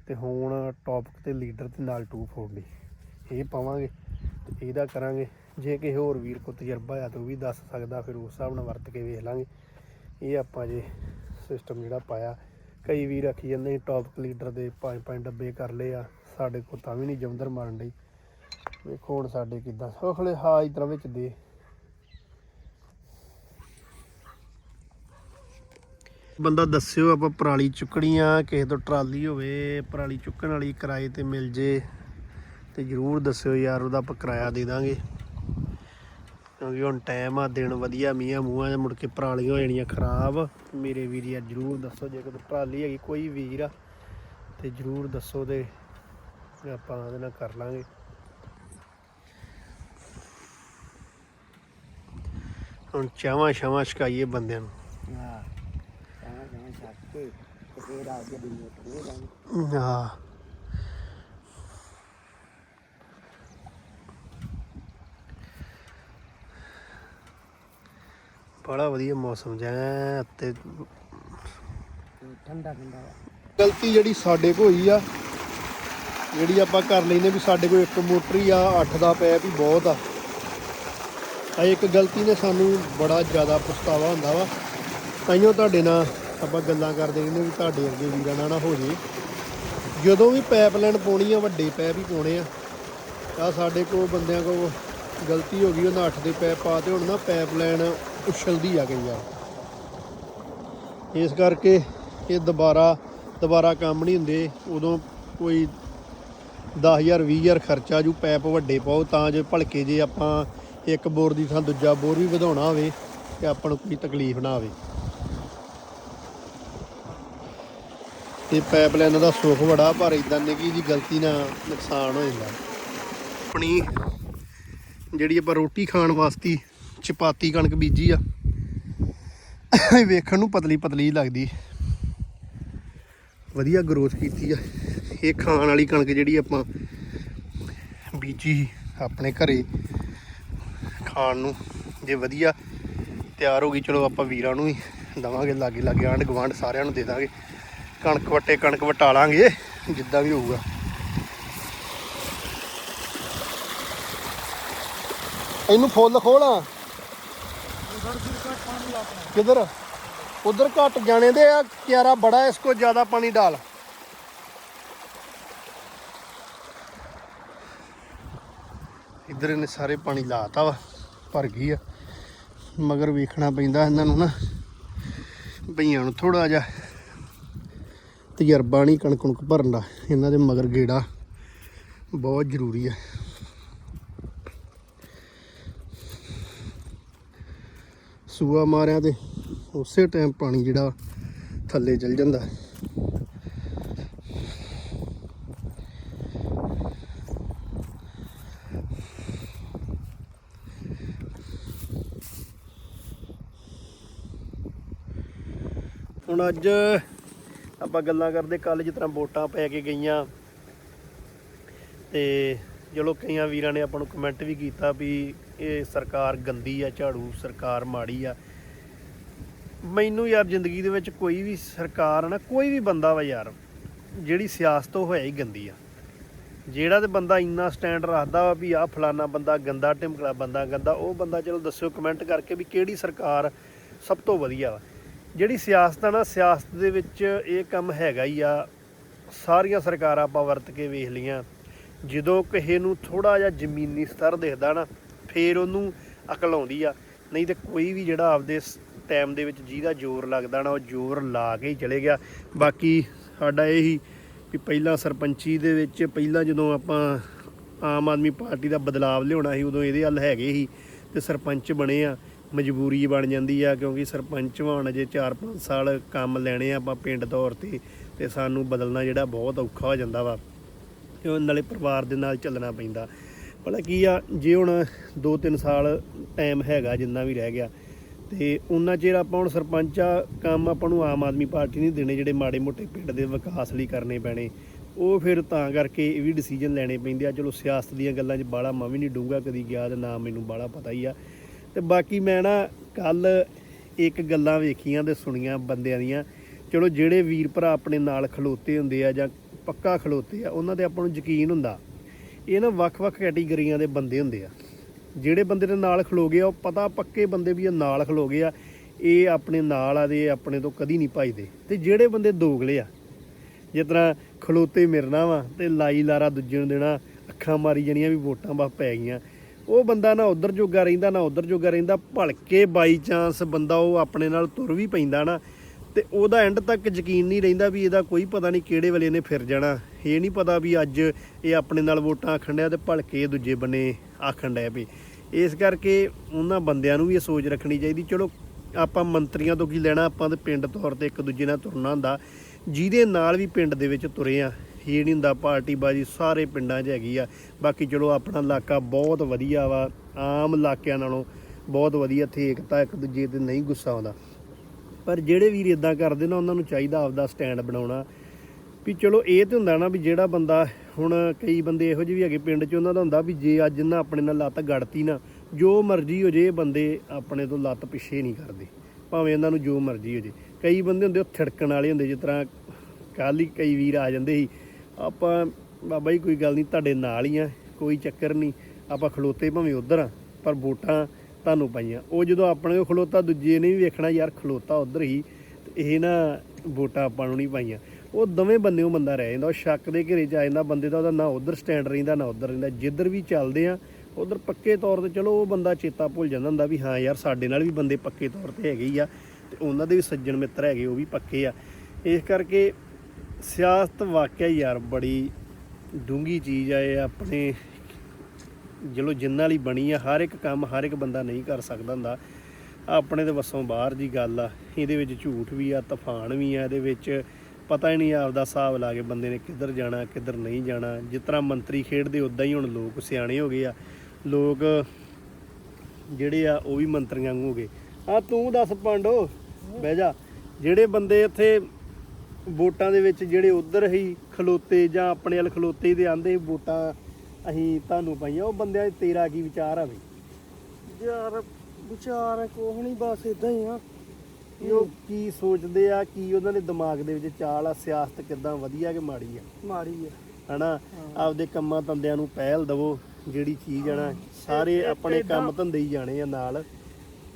ਤੇ ਹੁਣ ਟੌਪਕ ਤੇ ਲੀਡਰ ਤੇ ਨਾਲ 240 ਇਹ ਪਾਵਾਂਗੇ ਤੇ ਇਹਦਾ ਕਰਾਂਗੇ। ਜੇ ਕਿਸੇ ਹੋਰ ਵੀਰ ਕੋ ਤਜਰਬਾ ਆ ਤਾਂ ਉਹ ਵੀ ਦੱਸ ਸਕਦਾ, ਫਿਰ ਉਸ ਹਿਸਾਬ ਨਾਲ ਵਰਤ ਕੇ ਵੇਖ ਲਾਂਗੇ। ਇਹ ਆਪਾਂ ਜੇ ਸਿਸਟਮ ਜਿਹੜਾ ਪਾਇਆ ਕਈ ਵੀਰ ਰੱਖੀ ਜਾਂਦੇ ਸੀ ਟੌਪ ਲੀਡਰ ਦੇ ਪੰਜ ਪੰਜ ਡੱਬੇ ਕਰ ਲਏ ਆ, ਸਾਡੇ ਕੋਲ ਤਾਂ ਵੀ ਨਹੀਂ ਜਮਦਰ ਮਾਰਨ ਡਈ। ਵੇਖੋ ਹੁਣ ਸਾਡੇ ਕਿਦਾਂ ਹੌਲੇ ਹਾਂ ਇਸ ਵਿੱਚ ਦੇ। ਬੰਦਾ ਦੱਸਿਓ ਆਪਾਂ ਪਰਾਲੀ ਚੁੱਕਣੀ ਆ, ਕਿਸੇ ਤੋਂ ਟਰਾਲੀ ਹੋਵੇ, ਪਰਾਲੀ ਚੁੱਕਣ ਵਾਲੀ ਕਿਰਾਏ ਤੇ ਮਿਲ ਜੇ, ਤੇ ਜਰੂਰ ਦੱਸਿਓ ਯਾਰ, ਉਹਦਾ ਆਪਾਂ ਕਿਰਾਇਆ ਦੇ ਦਾਂਗੇ। ਕਿਉਂਕਿ ਹੁਣ ਟਾਈਮ ਆ ਦਿਨ ਵਧੀਆ ਮੀਆਂ ਮੂੰਹਾਂ ਦੇ ਮੁੜ ਕੇ ਪਰਾਲੀਆਂ ਹੋ ਜਾਣੀਆਂ ਖਰਾਬ। ਮੇਰੇ ਵੀਰ ਯਾਰ ਜਰੂਰ ਦੱਸੋ ਜੇ ਕੋਈ ਟਰਾਲੀ ਹੈਗੀ ਕੋਈ ਵੀਰ ਆ ਤੇ ਜਰੂਰ ਦੱਸੋ ਤੇ ਆਪਾਂ ਉਹਦੇ ਨਾਲ ਕਰ ਲਾਂਗੇ। ਹੁਣ ਚਾਵਾਂ ਛਾਵਾਂ ਛਕਾਈਏ ਬੰਦਿਆਂ ਨੂੰ। ਹਾਂ ਹਾਂ ਹਾਂ ਛੱਕ ਕੇ ਤੇ ਫੇਰ ਆ ਕੇ ਦਿਨ ਨੂੰ ਹਾਂ। ਬੜਾ ਵਧੀਆ ਮੌਸਮ ਜੈ ਤੇ ਠੰਡਾ ਠੰਡਾ ਗਲਤੀ ਜਿਹੜੀ ਸਾਡੇ ਕੋਲ ਹੋਈ ਆ ਜਿਹੜੀ ਆਪਾਂ ਕਰ ਲੈਨੇ ਵੀ ਸਾਡੇ ਕੋਲ ਇੱਕ ਮੋਟਰ ਹੀ ਆ 8 ਦਾ ਪੈਪ ਹੀ ਬਹੁਤ ਆ। ਆ ਇੱਕ ਗਲਤੀ ਨੇ ਸਾਨੂੰ ਬੜਾ ਜ਼ਿਆਦਾ ਪਛਤਾਵਾ ਹੁੰਦਾ ਵਾ। ਤਾਈਓ ਤੁਹਾਡੇ ਨਾਲ ਆਪਾਂ ਗੱਲਾਂ ਕਰਦੇ ਰਹਿੰਦੇ ਵੀ ਤੁਹਾਡੇ ਅੱਗੇ ਵੀਰਾਂ ਨਾਲ ਨਾ ਹੋ ਜੇ ਜਦੋਂ ਵੀ ਪਾਈਪਲਾਈਨ ਪਾਉਣੀ ਆ ਵੱਡੇ ਪੈਪ ਹੀ ਪਾਉਣੇ ਆ। ਆ ਸਾਡੇ ਕੋਲ ਬੰਦਿਆਂ ਕੋਲ ਗਲਤੀ ਹੋ ਗਈ ਉਹਨਾਂ 8 ਦੇ ਪੈਪ ਪਾ ਤੇ ਹੁਣ ਨਾ ਪਾਈਪਲਾਈਨ ਉਛਲਦੀ ਆ ਗਈ ਆ। ਇਸ ਕਰਕੇ ਇਹ ਦੁਬਾਰਾ ਦੁਬਾਰਾ ਕੰਮ ਨਹੀਂ ਹੁੰਦੇ। ਉਦੋਂ ਕੋਈ 10000 20000 ਖਰਚਾ ਜੂ, ਪੈਪ ਵੱਡੇ ਪਾਓ, ਤਾਂ ਜੇ ਭਲਕੇ ਜੇ ਆਪਾਂ ਇੱਕ ਬੋਰ ਦੀ ਥਾਂ ਦੂਜਾ ਬੋਰ ਵੀ ਵਧਾਉਣਾ ਹੋਵੇ ਤੇ ਆਪਾਂ ਨੂੰ ਕੋਈ ਤਕਲੀਫ ਨਾ ਆਵੇ। ਤੇ ਪਾਈਪਲਾਈਨ ਦਾ ਸੁੱਖ ਬੜਾ, ਪਰ ਇਦਾਂ ਨਿੱਕੀ ਜੀ ਗਲਤੀ ਨਾਲ ਨੁਕਸਾਨ ਹੋ ਜਾਂਦਾ। ਆਪਣੀ ਜਿਹੜੀ ਆਪਾਂ ਰੋਟੀ ਖਾਣ ਵਾਸਤੇ ਚਪਾਤੀ ਕਣਕ ਬੀਜੀ ਆ। ਵੇਖਣ ਨੂੰ ਪਤਲੀ ਪਤਲੀ ਲੱਗਦੀ। ਵਧੀਆ ਗਰੋਥ ਕੀਤੀ ਆ। ਇਹ ਖਾਣ ਵਾਲੀ ਕਣਕ ਜਿਹੜੀ ਆਪਾਂ ਬੀਜੀ ਆਪਣੇ ਘਰੇ ਖਾਣ ਨੂੰ। ਜੇ ਵਧੀਆ ਤਿਆਰ ਹੋ ਗਈ, ਚਲੋ ਆਪਾਂ ਵੀਰਾਂ ਨੂੰ ਹੀ ਦਵਾਂਗੇ, ਲਾਗੇ ਲਾਗੇ ਆਂਢ ਗੁਆਂਢ ਸਾਰਿਆਂ ਨੂੰ ਦੇ ਦਾਂਗੇ। ਕਣਕ ਵੱਟੇ ਕਣਕ ਵਟਾ ਲਾਂਗੇ, ਜਿੱਦਾਂ ਵੀ ਹੋਊਗਾ। ਇਹਨੂੰ ਫੁੱਲ ਖੋਲਾ। ਕਿਧਰ? ਉਧਰ ਘਟ ਜਾਣੇ ਦੇ ਆ, ਕਿਆਰਾ ਬੜਾ ਇਸ ਕੋ ਜ਼ਿਆਦਾ ਪਾਣੀ ਡਾਲ। ਇਧਰ ਇਹਨੇ ਸਾਰੇ ਪਾਣੀ ਲਾਤਾ ਵਾ, ਭਰ ਗਈ ਆ। ਮਗਰ ਵੇਖਣਾ ਪੈਂਦਾ ਇਹਨਾਂ ਨੂੰ ਨਾ, ਬਈਆਂ ਨੂੰ ਥੋੜਾ ਜਿਹਾ ਤਜਰਬਾ ਨਹੀਂ ਕਣਕ ਕਣਕ ਭਰਨ ਦਾ, ਇਹਨਾਂ ਦੇ ਮਗਰ ਗੇੜਾ ਬਹੁਤ ਜ਼ਰੂਰੀ ਆ। ਸੂਆ ਮਾਰਿਆ ਤੇ ਉਸੇ ਟਾਈਮ ਪਾਣੀ ਜਿਹੜਾ ਥੱਲੇ ਚਲ ਜਾਂਦਾ। ਹੁਣ ਅੱਜ ਆਪਾਂ ਗੱਲਾਂ ਕਰਦੇ ਕੱਲ ਜਿਸ ਤਰ੍ਹਾਂ ਵੋਟਾਂ ਪੈ ਕੇ ਗਈਆਂ। ਤੇ ਚਲੋ ਕਈਆਂ ਵੀਰਾਂ ਨੇ ਆਪਾਂ ਨੂੰ ਕਮੈਂਟ ਵੀ ਕੀਤਾ ਵੀ ਇਹ ਸਰਕਾਰ ਗੰਦੀ ਆ, ਝਾੜੂ ਸਰਕਾਰ ਮਾੜੀ ਆ। ਮੈਨੂੰ ਯਾਰ ਜ਼ਿੰਦਗੀ ਦੇ ਵਿੱਚ ਕੋਈ ਵੀ ਸਰਕਾਰ ਨਾ, ਕੋਈ ਵੀ ਬੰਦਾ ਵਾ ਯਾਰ, ਜਿਹੜੀ ਸਿਆਸਤ ਉਹ ਹੋਇਆ ਹੀ ਗੰਦੀ ਆ। ਜਿਹੜਾ ਤੇ ਬੰਦਾ ਇੰਨਾ ਸਟੈਂਡ ਰੱਖਦਾ ਵਾ ਵੀ ਆਹ ਫਲਾਨਾ ਬੰਦਾ ਗੰਦਾ ਟਿਮਕਲਾ ਬੰਦਾ ਗੰਦਾ, ਉਹ ਬੰਦਾ ਚਲੋ ਦੱਸਿਓ ਕਮੈਂਟ ਕਰਕੇ ਵੀ ਕਿਹੜੀ ਸਰਕਾਰ ਸਭ ਤੋਂ ਵਧੀਆ ਵਾ। ਜਿਹੜੀ ਸਿਆਸਤ ਆ ਨਾ, ਸਿਆਸਤ ਦੇ ਵਿੱਚ ਇਹ ਕੰਮ ਹੈਗਾ ਹੀ ਆ, ਸਾਰੀਆਂ ਸਰਕਾਰਾਂ ਆਪਾਂ ਵਰਤ ਕੇ ਵੇਖ ਲਈਆਂ। ਜਦੋਂ ਕਿਸੇ ਨੂੰ ਥੋੜਾ ਜਿਹਾ ਜ਼ਮੀਨੀ ਸਤਰ ਦਿਖਦਾ ਨਾ ਫੇਰ ਉਹਨੂੰ ਅਕਲ ਆਉਂਦੀ ਆ। ਨਹੀਂ ਤੇ ਕੋਈ ਵੀ ਜਿਹੜਾ ਆਪਦੇ ਟਾਈਮ ਦੇ ਵਿੱਚ ਜਿਹਦਾ ਜ਼ੋਰ ਲੱਗਦਾ ਨਾ, ਉਹ ਜ਼ੋਰ ਲਾ ਕੇ ਹੀ ਚਲੇ ਗਿਆ। ਬਾਕੀ ਸਾਡਾ ਇਹ ਹੀ ਵੀ ਪਹਿਲਾਂ ਸਰਪੰਚੀ ਦੇ ਵਿੱਚ ਪਹਿਲਾਂ ਜਦੋਂ ਆਪਾਂ ਆਮ ਆਦਮੀ ਪਾਰਟੀ ਦਾ ਬਦਲਾਵ ਲਿਆਉਣਾ ਸੀ, ਉਦੋਂ ਇਹਦੇ ਹੱਲ ਹੈਗੇ ਸੀ ਤੇ ਸਰਪੰਚ ਬਣੇ ਆ, ਮਜਬੂਰੀ ਬਣ ਜਾਂਦੀ ਆ, ਕਿਉਂਕਿ ਸਰਪੰਚ ਹੋਣ ਅਜੇ 4-5 ਸਾਲ ਕੰਮ ਲੈਣੇ ਆ ਆਪਾਂ ਪਿੰਡ ਤੌਰ ਤੇ ਤੇ ਸਾਨੂੰ ਬਦਲਣਾ ਜਿਹੜਾ ਬਹੁਤ ਔਖਾ ਹੋ ਜਾਂਦਾ ਵਾ। ਕਿਉਂ ਨਾਲੇ ਪਰਿਵਾਰ ਦੇ ਨਾਲ ਚੱਲਣਾ ਪੈਂਦਾ। ਭਲਾ ਕੀ ਆ, ਜੇ ਹੁਣ 2-3 ਸਾਲ ਟਾਈਮ ਹੈਗਾ ਜਿੰਨਾ ਵੀ ਰਹਿ ਗਿਆ, ਤੇ ਉਹਨਾਂ ਚਿਰ ਆਪਾਂ ਹੁਣ ਸਰਪੰਚ ਆ, ਕੰਮ ਆਪਾਂ ਨੂੰ ਆਮ ਆਦਮੀ ਪਾਰਟੀ ਨਹੀਂ ਦੇਣੇ ਜਿਹੜੇ ਮਾੜੇ ਮੋਟੇ ਪਿੰਡ ਦੇ ਵਿਕਾਸ ਲਈ ਕਰਨੇ ਪੈਣੇ। ਉਹ ਫਿਰ ਤਾਂ ਕਰਕੇ ਇਹ ਵੀ ਡਿਸੀਜਨ ਲੈਣੇ ਪੈਂਦੇ ਆ, ਚਲੋ ਸਿਆਸਤ ਦੀਆਂ ਗੱਲਾਂ 'ਚ ਬਾਲਾ ਮੈਂ ਵੀ ਨਹੀਂ ਡੂੰਗਾ ਕਦੀ ਗਿਆ ਤੇ ਨਾ ਮੈਨੂੰ ਬਾਲਾ ਪਤਾ ਹੀ ਆ। ਤੇ ਬਾਕੀ ਮੈਂ ਨਾ ਕੱਲ ਇੱਕ ਗੱਲਾਂ ਵੇਖੀਆਂ ਤੇ ਸੁਣੀਆਂ ਬੰਦਿਆਂ ਦੀਆਂ। ਚਲੋ ਜਿਹੜੇ ਵੀਰ ਭਰਾ ਆਪਣੇ ਨਾਲ ਖਲੋਤੇ ਹੁੰਦੇ ਆ ਜਾਂ ਪੱਕਾ ਖਲੋਤੇ ਆ, ਉਹਨਾਂ ਤੇ ਆਪਾਂ ਨੂੰ ਯਕੀਨ ਹੁੰਦਾ। ਇਹ ਨਾ ਵੱਖ-ਵੱਖ ਕੈਟਾਗਰੀਆਂ ਦੇ ਬੰਦੇ ਹੁੰਦੇ ਆ। ਜਿਹੜੇ ਬੰਦੇ ਦੇ ਨਾਲ ਖਲੋ ਗਏ ਆ, ਉਹ ਪਤਾ ਪੱਕੇ ਬੰਦੇ ਵੀ ਇਹ ਨਾਲ ਖਲੋ ਗਏ ਆ। ਇਹ ਆਪਣੇ ਨਾਲ ਆ ਦੇ ਆਪਣੇ ਤੋਂ ਕਦੀ ਨਹੀਂ ਭਜਦੇ। ਤੇ ਜਿਹੜੇ ਬੰਦੇ ਦੋਗਲੇ ਆ, ਜਿਸ ਤਰ੍ਹਾਂ ਖਲੋਤੇ ਮਿਰਨਾ ਵਾ ਤੇ ਲਾਈ ਲਾਰਾ ਦੂਜੇ ਨੂੰ ਦੇਣਾ, ਅੱਖਾਂ ਮਾਰੀ ਜਾਣੀਆਂ ਵੀ ਵੋਟਾਂ ਬਸ ਪੈ ਗਈਆਂ। ਉਹ ਬੰਦਾ ਨਾ ਉਧਰ ਜੋਗਾ ਰਹਿੰਦਾ, ਨਾ ਉਧਰ ਜੋਗਾ ਰਹਿੰਦਾ, ਭਲਕੇ ਬਾਈ ਚਾਂਸ ਬੰਦਾ ਉਹ ਆਪਣੇ ਨਾਲ ਤੁਰ ਵੀ ਪੈਂਦਾ ਨਾ। ਤੇ ਉਹਦਾ ਐਂਡ ਤੱਕ ਯਕੀਨ ਨਹੀਂ ਰਹਿੰਦਾ ਵੀ ਇਹਦਾ ਕੋਈ ਪਤਾ ਨਹੀਂ ਕਿਹੜੇ ਵੇਲੇ ਨੇ ਫਿਰ ਜਾਣਾ। ਇਹ ਨਹੀਂ ਪਤਾ ਵੀ ਅੱਜ ਇਹ ਆਪਣੇ ਨਾਲ ਵੋਟਾਂ ਆਖਣ ਡਿਆ ਤੇ ਭਲਕੇ ਦੂਜੇ ਬੰਨੇ ਆਖਣ ਡਿਆ ਵੀ। ਇਸ ਕਰਕੇ ਉਹਨਾਂ ਬੰਦਿਆਂ ਨੂੰ ਵੀ ਇਹ ਸੋਚ ਰੱਖਣੀ ਚਾਹੀਦੀ, ਚਲੋ ਆਪਾਂ ਮੰਤਰੀਆਂ ਤੋਂ ਕੀ ਲੈਣਾ, ਆਪਾਂ ਤੇ ਪਿੰਡ ਤੌਰ ਤੇ ਇੱਕ ਦੂਜੇ ਨਾਲ ਤੁਰਨਾ ਹੁੰਦਾ। ਜਿਹਦੇ ਨਾਲ ਵੀ ਪਿੰਡ ਦੇ ਵਿੱਚ ਤੁਰੇ ਆ, ਇਹ ਨਹੀਂ ਹੁੰਦਾ ਪਾਰਟੀ ਬਾਜੀ ਸਾਰੇ ਪਿੰਡਾਂ 'ਚ ਹੈਗੀ ਆ। ਬਾਕੀ ਚਲੋ ਆਪਣਾ ਇਲਾਕਾ ਬਹੁਤ ਵਧੀਆ ਵਾ, ਆਮ ਇਲਾਕਿਆਂ ਨਾਲੋਂ ਬਹੁਤ ਵਧੀਆ, ਇੱਥੇ ਏਕਤਾ ਇੱਕ ਦੂਜੇ ਤੇ ਨਹੀਂ ਗੁੱਸਾ ਆਉਂਦਾ। ਪਰ ਜਿਹੜੇ ਵੀਰ ਇਦਾਂ ਕਰਦੇ ਨਾ, ਉਹਨਾਂ ਨੂੰ ਚਾਹੀਦਾ ਆਪਦਾ ਸਟੈਂਡ ਬਣਾਉਣਾ। ਵੀ ਚਲੋ, ਇਹ ਤੇ ਹੁੰਦਾ ਨਾ ਵੀ ਜਿਹੜਾ ਬੰਦਾ ਹੁਣ ਕਈ ਬੰਦੇ ਇਹੋ ਜਿਹੇ ਵੀ ਹੈਗੇ ਪਿੰਡ 'ਚ, ਉਹਨਾਂ ਦਾ ਹੁੰਦਾ ਵੀ ਜੇ ਅੱਜ ਨਾ ਆਪਣੇ ਨਾਲ ਲੱਤ ਗੜਤੀ ਨਾ, ਜੋ ਮਰਜ਼ੀ ਹੋ ਜੇ ਬੰਦੇ ਆਪਣੇ ਤੋਂ ਲੱਤ ਪਿੱਛੇ ਨਹੀਂ ਕਰਦੇ। ਭਾਵੇਂ ਇਹਨਾਂ ਨੂੰ ਜੋ ਮਰਜ਼ੀ ਹੋ ਜੇ। ਕਈ ਬੰਦੇ ਹੁੰਦੇ ਉਹ ਥਿੜਕਣ ਵਾਲੇ ਹੁੰਦੇ, ਜਿਸ ਤਰ੍ਹਾਂ ਕੱਲ੍ਹ ਹੀ ਕਈ ਵੀਰ ਆ ਜਾਂਦੇ ਸੀ, ਆਪਾਂ, ਬਾਬਾ ਜੀ ਕੋਈ ਗੱਲ ਨਹੀਂ, ਤੁਹਾਡੇ ਨਾਲ ਹੀ ਆ, ਕੋਈ ਚੱਕਰ ਨਹੀਂ, ਆਪਾਂ ਖਲੋਤੇ ਭਾਵੇਂ ਉਧਰ ਆ, ਪਰ ਵੋਟਾਂ ਤੁਹਾਨੂੰ ਪਾਈਆਂ। ਉਹ ਜਦੋਂ ਆਪਣੇ ਕੋਲ ਖਲੋਤਾ, ਦੂਜੇ ਨੇ ਵੀ ਵੇਖਣਾ ਯਾਰ ਖਲੋਤਾ ਉਧਰ ਹੀ, ਤੇ ਇਹ ਨਾ ਵੋਟਾਂ ਆਪਾਂ ਨੂੰ ਨਹੀਂ ਪਾਈਆਂ। ਉਹ ਦਵੇਂ ਬੰਦੇ, ਉਹ ਬੰਦਾ ਰਹਿ ਜਾਂਦਾ, ਉਹ ਸ਼ੱਕ ਦੇ ਘੇਰੇ ਚ ਆ ਜਾਂਦਾ ਬੰਦੇ ਦਾ, ਉਹਦਾ ਨਾ ਉਧਰ ਸਟੈਂਡ ਰਹਿੰਦਾ, ਨਾ ਉਧਰ ਰਹਿੰਦਾ। ਜਿੱਧਰ ਵੀ ਚੱਲਦੇ ਆ, ਉਧਰ ਪੱਕੇ ਤੌਰ ਤੇ ਚਲੋ ਉਹ ਬੰਦਾ ਚੇਤਾ ਭੁੱਲ ਜਾਂਦਾ ਹੁੰਦਾ ਵੀ ਹਾਂ ਯਾਰ ਸਾਡੇ ਨਾਲ ਵੀ ਬੰਦੇ ਪੱਕੇ ਤੌਰ ਤੇ ਹੈਗੇ ਹੀ ਆ, ਤੇ ਉਹਨਾਂ ਦੇ ਵੀ ਸੱਜਣ ਮਿੱਤਰ ਹੈਗੇ, ਉਹ ਵੀ ਪੱਕੇ ਆ। ਇਸ ਕਰਕੇ ਸਿਆਸਤ ਵਾਕਿਆ ਹੀ ਯਾਰ ਬੜੀ ਡੂੰਗੀ ਚੀਜ਼ ਆ, ਇਹ ਆਪਣੇ ਚਲੋ ਜਿੰਨਾਂ ਲਈ ਬਣੀ ਆ, ਹਰ ਇੱਕ ਕੰਮ ਹਰ ਇੱਕ ਬੰਦਾ ਨਹੀਂ ਕਰ ਸਕਦਾ ਹੁੰਦਾ। ਆਪਣੇ ਦੇ ਵੱਸੋਂ ਬਾਹਰ ਦੀ ਗੱਲ ਆ, ਇਹਦੇ ਵਿੱਚ ਝੂਠ ਵੀ ਆ, ਤੂਫਾਨ ਵੀ ਆ, ਇਹਦੇ ਵਿੱਚ ਪਤਾ ਹੀ ਨਹੀਂ ਆਪਦਾ ਹਿਸਾਬ ਲਾ ਕੇ ਬੰਦੇ ਨੇ ਕਿੱਧਰ ਜਾਣਾ, ਕਿੱਧਰ ਨਹੀਂ ਜਾਣਾ। ਜਿਸ ਤਰ੍ਹਾਂ ਮੰਤਰੀ ਖੇਡਦੇ ਉਦਾਂ ਹੀ ਹੁਣ ਲੋਕ ਸਿਆਣੇ ਹੋ ਗਏ ਆ। ਲੋਕ ਜਿਹੜੇ ਆ, ਉਹ ਵੀ ਮੰਤਰੀਆਂ ਵਾਂਗੂ ਹੋ ਗਏ। ਆ ਤੂੰ ਦੱਸ ਪਾਂਡੋ, ਬਹਿ ਜਾ। ਜਿਹੜੇ ਬੰਦੇ ਇੱਥੇ ਵੋਟਾਂ ਦੇ ਵਿੱਚ ਜਿਹੜੇ ਉਧਰ ਹੀ ਖਲੋਤੇ ਜਾਂ ਆਪਣੇ ਵੱਲ ਖਲੋਤੇ ਦੇ ਆਂਦੇ ਵੋਟਾਂ ਅਸੀਂ ਤੁਹਾਨੂੰ ਪਾਈਆਂ ਉਹ ਬੰਦਿਆਂ 'ਚ ਤੇਰਾ ਕੀ ਵਿਚਾਰ ਆ ਬਈ? ਯਾਰ ਵਿਚਾਰ ਕੋਹ ਨਹੀਂ ਬਸ ਇਦਾਂ ਹੀ ਆ। ਕਿ ਉਹ ਕੀ ਸੋਚਦੇ ਆ ਕੀ ਉਹਨਾਂ ਦੇ ਦਿਮਾਗ ਦੇ ਵਿੱਚ ਚਾਲ ਆ ਸਿਆਸਤ ਕਿੱਦਾਂ ਵਧੀਆ ਕਿ ਮਾੜੀ ਆ? ਮਾੜੀ ਆ। ਹਨਾ? ਆਪਦੇ ਕੰਮਾਂ ਧੰਦਿਆਂ ਨੂੰ ਪਹਿਲ ਦਵੋ ਜਿਹੜੀ ਚੀਜ਼ ਆ ਨਾ ਸਾਰੇ ਆਪਣੇ ਕੰਮ ਧੰਦੇ ਹੀ ਜਾਣੇ ਆ ਨਾਲ।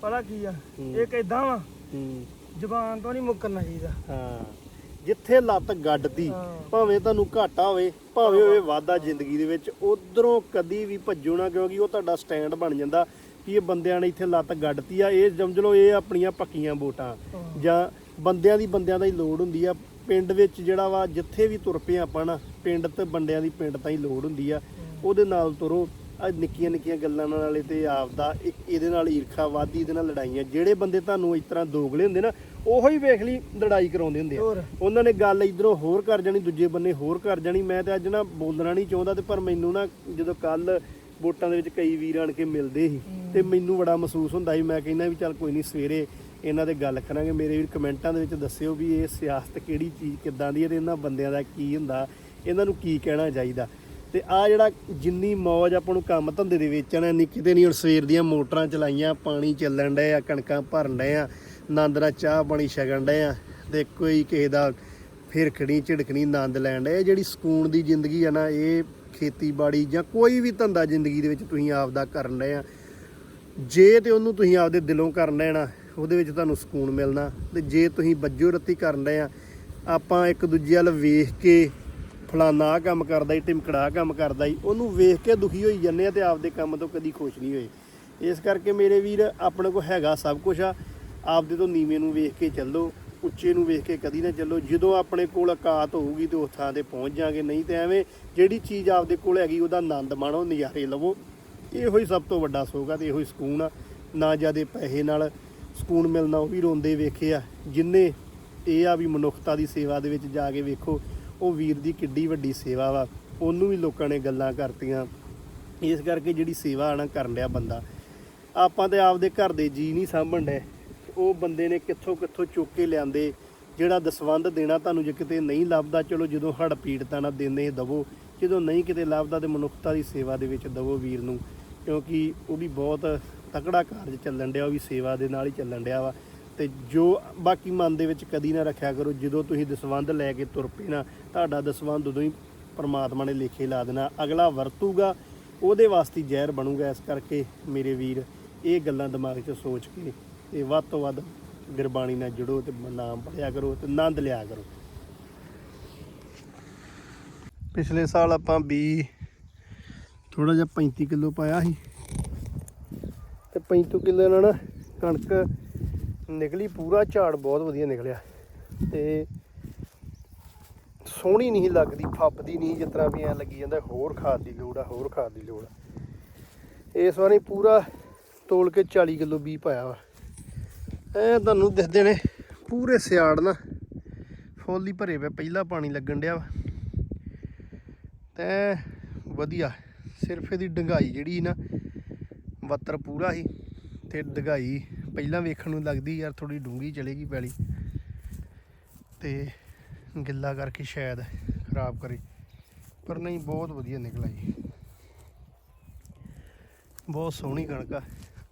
ਪਤਾ ਕੀ ਆ? ਹੂੰ। ਇੱਕ ਇਦਾਂ ਵਾ ਹੂੰ। ਜ਼ਬਾਨ ਤੋਂ ਨਹੀਂ ਮੁੱਕਰਨਾ ਚਾਹੀਦਾ। ਹਾਂ। ਜਿੱਥੇ ਲੱਤ ਗੱਡਦੀ। ਭਾਵੇਂ ਤੁਹਾਨੂੰ ਘਾਟਾ ਹੋਵੇ ਭਾਵੇਂ ਹੋਵੇ ਵਾਧਾ ਜ਼ਿੰਦਗੀ ਦੇ ਵਿੱਚ ਉਧਰੋਂ ਕਦੀ ਵੀ ਭੱਜੋ ਨਾ ਕਿਉਂਕਿ ਉਹ ਤੁਹਾਡਾ ਸਟੈਂਡ ਬਣ ਜਾਂਦਾ ਕਿ ਇਹ ਬੰਦਿਆਂ ਨੇ ਇੱਥੇ ਲੱਤ ਗੱਡਤੀ ਆ ਇਹ ਸਮਝ ਲਓ ਇਹ ਆਪਣੀਆਂ ਪੱਕੀਆਂ ਵੋਟਾਂ। ਜਾਂ ਬੰਦਿਆਂ ਦੀ ਬੰਦਿਆਂ ਦਾ ਹੀ ਲੋੜ ਹੁੰਦੀ ਆ ਪਿੰਡ ਵਿੱਚ ਜਿਹੜਾ ਵਾ ਜਿੱਥੇ ਵੀ ਤੁਰ ਪਏ ਆਪਾਂ ਨਾ ਪਿੰਡ ਤੇ ਬੰਦਿਆਂ ਦੀ ਪਿੰਡ ਤਾਂ ਹੀ ਲੋੜ ਹੁੰਦੀ ਆ ਉਹਦੇ ਨਾਲ ਤੁਰੋ ਆ ਨਿੱਕੀਆਂ ਨਿੱਕੀਆਂ ਗੱਲਾਂ ਨਾਲ ਵਾਲੇ ਤੇ ਆਪਦਾ ਇਹਦੇ ਨਾਲ ਈਰਖਾਵਾਦੀ ਇਹਦੇ ਨਾਲ ਲੜਾਈਆਂ ਜਿਹੜੇ ਬੰਦੇ ਤੁਹਾਨੂੰ ਇਸ ਤਰ੍ਹਾਂ ਦੋਗਲੇ ਹੁੰਦੇ ਨਾ ਉਹੋ ਹੀ ਵੇਖ ਲਈ ਲੜਾਈ ਕਰਾਉਂਦੇ ਹੁੰਦੇ ਆ। ਉਹਨਾਂ ਨੇ ਗੱਲ ਇਧਰੋਂ ਹੋਰ ਕਰ ਜਾਣੀ ਦੂਜੇ ਬੰਨੇ ਹੋਰ ਕਰ ਜਾਣੀ। ਮੈਂ ਤੇ ਅੱਜ ਨਾ ਬੋਲਣਾ ਨਹੀਂ ਚਾਹੁੰਦਾ ਤੇ ਪਰ ਮੈਨੂੰ ਨਾ ਜਦੋਂ ਕੱਲ ਵੋਟਾਂ ਦੇ ਵਿੱਚ ਕਈ ਵੀਰ ਆਣ ਕੇ ਮਿਲਦੇ ਸੀ ਤੇ ਮੈਨੂੰ ਬੜਾ ਮਹਿਸੂਸ ਹੁੰਦਾ ਸੀ। ਮੈਂ ਕਹਿੰਦਾ ਵੀ ਚੱਲ ਕੋਈ ਨਹੀਂ ਸਵੇਰੇ ਇਹਨਾਂ ਦੇ ਗੱਲ ਕਰਾਂਗੇ। ਮੇਰੇ ਵੀ ਕਮੈਂਟਾਂ ਦੇ ਵਿੱਚ ਦੱਸਿਓ ਵੀ ਇਹ ਸਿਆਸਤ ਕਿਹੜੀ ਚੀਜ਼ ਕਿੱਦਾਂ ਦੀ ਹੈ ਤੇ ਇਹਨਾਂ ਬੰਦਿਆਂ ਦਾ ਕੀ ਹੁੰਦਾ ਇਹਨਾਂ ਨੂੰ ਕੀ ਕਹਿਣਾ ਚਾਹੀਦਾ। ਤੇ ਆ ਜਿਹੜਾ ਜਿੰਨੀ ਮੌਜ ਆਪਾਂ ਨੂੰ ਕੰਮ ਧੰਦੇ ਦੇ ਵਿੱਚ ਆ ਨੀ ਕਿਤੇ ਨਹੀਂ ਹੁਣ ਸਵੇਰ ਦੀਆਂ ਮੋਟਰਾਂ ਚਲਾਈਆਂ ਪਾਣੀ ਚੱਲਣ ਡਏ ਆ ਕਣਕਾਂ ਭਰਨ ਡਏ ਆ ਆਨੰਦ ਨਾਲ ਚਾਹ ਪਾਣੀ ਛਕਣ ਡਏ ਆ ਤੇ ਕੋਈ ਕਿਸੇ ਦਾ ਫਿਰ ਖੜੀ ਝਿੜਕਣੀ ਆਨੰਦ ਲੈਣ ਡਏ। ਆ। ਜਿਹੜੀ ਸਕੂਨ ਦੀ ਜ਼ਿੰਦਗੀ ਆ ਨਾ, ਇਹ ਖੇਤੀਬਾੜੀ ਜਾਂ ਕੋਈ ਵੀ ਧੰਦਾ ਜ਼ਿੰਦਗੀ ਦੇ ਵਿੱਚ ਤੁਸੀਂ ਆਪਦਾ ਕਰਨ ਡਏ ਆ। ਜੇ ਤੇ ਉਹਨੂੰ ਤੁਸੀਂ ਆਪਦੇ ਦਿਲੋਂ ਕਰਨ ਡਏ ਨਾ, ਉਹਦੇ ਵਿੱਚ ਤੁਹਾਨੂੰ ਸਕੂਨ ਮਿਲਣਾ। ਤੇ ਜੇ ਤੁਸੀਂ ਬੱਜੋ ਰੱਤੀ ਕਰਨ ਡਏ ਆ, ਆਪਾਂ ਇੱਕ ਦੂਜੇ ਵੱਲ ਵੇਖ ਕੇ ਫਲਾਨਾ ਕੰਮ ਕਰਦਾ ਈ ਟਿਮਕੜਾ ਕੰਮ ਕਰਦਾ ਈ, ਉਹਨੂੰ ਵੇਖ ਕੇ ਦੁਖੀ ਹੋਈ ਜਾਂਦੇ ਆ ਤੇ ਆਪਦੇ ਕੰਮ ਤੋਂ ਕਦੀ ਖੁਸ਼ ਨਹੀਂ ਹੋਏ। ਇਸ ਕਰਕੇ ਮੇਰੇ ਵੀਰ, ਆਪਣੇ ਕੋਲ ਹੈਗਾ ਸਭ ਕੁਝ ਆ। ਆਪਦੇ ਤੋਂ ਨੀਵੇਂ ਨੂੰ ਵੇਖ ਕੇ ਚੱਲੋ, ਉੱਚੇ ਨੂੰ ਵੇਖ ਕੇ ਕਦੀ ਨਾ ਚੱਲੋ। ਜਦੋਂ ਆਪਣੇ ਕੋਲ ਔਕਾਤ ਹੋਊਗੀ ਤੇ ਉਸ ਥਾਂ ਤੇ ਪਹੁੰਚ ਜਾਾਂਗੇ। ਨਹੀਂ ਤੇ ਐਵੇਂ ਜਿਹੜੀ ਚੀਜ਼ ਆਪਦੇ ਕੋਲ ਹੈਗੀ, ਉਹਦਾ ਆਨੰਦ ਮਾਣੋ, ਨਜ਼ਾਰੇ ਲਵੋ। ਇਹੋ ਹੀ ਸਭ ਤੋਂ ਵੱਡਾ ਸੋਗ ਆ ਤੇ ਇਹੋ ਹੀ ਸਕੂਨ ਆ। ਨਾ ਜਿਆਦੇ ਪੈਸੇ ਨਾਲ ਸਕੂਨ ਮਿਲਣਾ, ਉਹ ਵੀ ਰੋਂਦੇ ਵੇਖੇ ਆ। ਜਿੰਨੇ ਇਹ ਆ ਵੀ ਮਨੁੱਖਤਾ ਦੀ ਸੇਵਾ ਦੇ ਵਿੱਚ ਜਾ ਕੇ ਵੇਖੋ, ਉਹ ਵੀਰ ਦੀ ਕਿੱਡੀ ਵੱਡੀ ਸੇਵਾ ਵਾ। ਉਹਨੂੰ ਵੀ ਲੋਕਾਂ ਨੇ ਗੱਲਾਂ ਕਰਤੀਆਂ। ਇਸ ਕਰਕੇ ਜਿਹੜੀ ਸੇਵਾ ਆਣਾ ਕਰਨ ਡਿਆ ਬੰਦਾ। ਆਪਾਂ ਤੇ ਆਪਦੇ ਘਰ ਦੇ ਜੀ ਨਹੀਂ ਸਾਂਭਣ ਡੇ ਉਹ ਬੰਦੇ ਨੇ ਕਿੱਥੋਂ ਕਿੱਥੋਂ ਚੁੱਕ ਕੇ ਲਿਆਂਦੇ? ਜਿਹੜਾ ਦਸਵੰਧ ਦੇਣਾ ਤੁਹਾਨੂੰ ਜੇ ਕਿਤੇ ਨਹੀਂ ਲੱਭਦਾ, ਚਲੋ ਜਦੋਂ ਹੜ ਪੀੜਤਾਂ ਨਾਲ ਦਿੰਦੇ ਦਵੋ, ਜਦੋਂ ਨਹੀਂ ਕਿਤੇ ਲੱਭਦਾ ਤੇ ਮਨੁੱਖਤਾ ਦੀ ਸੇਵਾ ਦੇ ਵਿੱਚ ਦਵੋ ਵੀਰ ਨੂੰ। ਕਿਉਂਕਿ ਉਹ ਵੀ ਬਹੁਤ ਤਕੜਾ ਕਾਰਜ ਚੱਲਣ ਡਿਆ, ਉਹ ਵੀ ਸੇਵਾ ਦੇ ਨਾਲ ਹੀ ਚੱਲਣ ਡਿਆ ਵਾ। ਤੇ ਜੋ ਬਾਕੀ ਮਨ ਦੇ ਵਿੱਚ ਕਦੀ ਨਾ ਰੱਖਿਆ ਕਰੋ, ਜਦੋਂ ਤੁਸੀਂ ਦਸਵੰਧ ਲੈ ਕੇ ਤੁਰ ਪਏ ਨਾ, ਤੁਹਾਡਾ ਦਸਵੰਧ ਉਦੋਂ ਹੀ ਪਰਮਾਤਮਾ ਨੇ ਲੇਖੇ ਲਾ ਦੇਣਾ। ਅਗਲਾ ਵਰਤੂਗਾ, ਉਹਦੇ ਵਾਸਤੇ ਜ਼ਹਿਰ ਬਣੂਗਾ ਇਸ ਕਰਕੇ ਮੇਰੇ ਵੀਰ, ਇਹ ਗੱਲਾਂ ਦਿਮਾਗ 'ਚ ਸੋਚ ਕੇ ਤੇ ਵੱਧ ਤੋਂ ਵੱਧ ਗੁਰਬਾਣੀ ਨਾਲ ਜੁੜੋ ਤੇ ਨਾਮ ਪੜਿਆ ਕਰੋ ਤੇ ਆਨੰਦ ਲਿਆ ਕਰੋ। ਪਿਛਲੇ ਸਾਲ ਆਪਾਂ ਬੀ ਥੋੜਾ ਜਿਹਾ 35 ਕਿਲੋ ਪਾਇਆ ਸੀ। ਤੇ 35 ਕਿਲੋ ਨਾਲ ਨਾ ਕਣਕ ਨਿਕਲੀ, ਪੂਰਾ ਝਾੜ ਬਹੁਤ ਵਧੀਆ ਨਿਕਲਿਆ। ਤੇ ਸੋਹਣੀ ਨਹੀਂ ਲੱਗਦੀ ਫੱਬਦੀ ਨਹੀਂ ਜਿਸ ਤਰ੍ਹਾਂ ਵੀ ਐ ਲੱਗੀ ਜਾਂਦਾ, ਹੋਰ ਖਾਦ ਦੀ ਲੋੜ ਆ, ਹੋਰ ਖਾਦ ਦੀ ਲੋੜ ਆ। ਇਸ ਵਾਰੀ ਪੂਰਾ ਤੋਲ ਕੇ 40 ਕਿਲੋ ਬੀ ਪਾਇਆ ਵਾ। ਐ ਤੁਹਾਨੂੰ ਦਿਖਦੇ ਨੇ ਪੂਰੇ ਸਿਆੜ ਨਾ। ਫੁੱਲ ਹੀ ਭਰੇ ਪਏ, ਪਹਿਲਾ ਪਾਣੀ ਲੱਗਣ ਡਿਆ ਵਾ। ਤੇ ਵਧੀਆ, ਸਿਰਫ ਇਹਦੀ ਡੰਗਾਈ ਜਿਹੜੀ ਨਾ, ਵੱਤਰ ਪੂਰਾ ਸੀ ਤੇ ਡੰਗਾਈ ਪਹਿਲਾਂ ਵੇਖਣ ਨੂੰ ਲੱਗਦੀ ਯਾਰ ਥੋੜੀ ਡੂੰਗੀ ਚਲੇਗੀ ਪੈਲੀ। ਤੇ ਗਿੱਲਾ ਕਰਕੇ ਸ਼ਾਇਦ ਖਰਾਬ ਕਰੇ, ਪਰ ਨਹੀਂ, ਬਹੁਤ ਵਧੀਆ ਨਿਕਲਾ ਜੀ ਬਹੁਤ ਸੋਹਣੀ ਕਣਕ ਆ।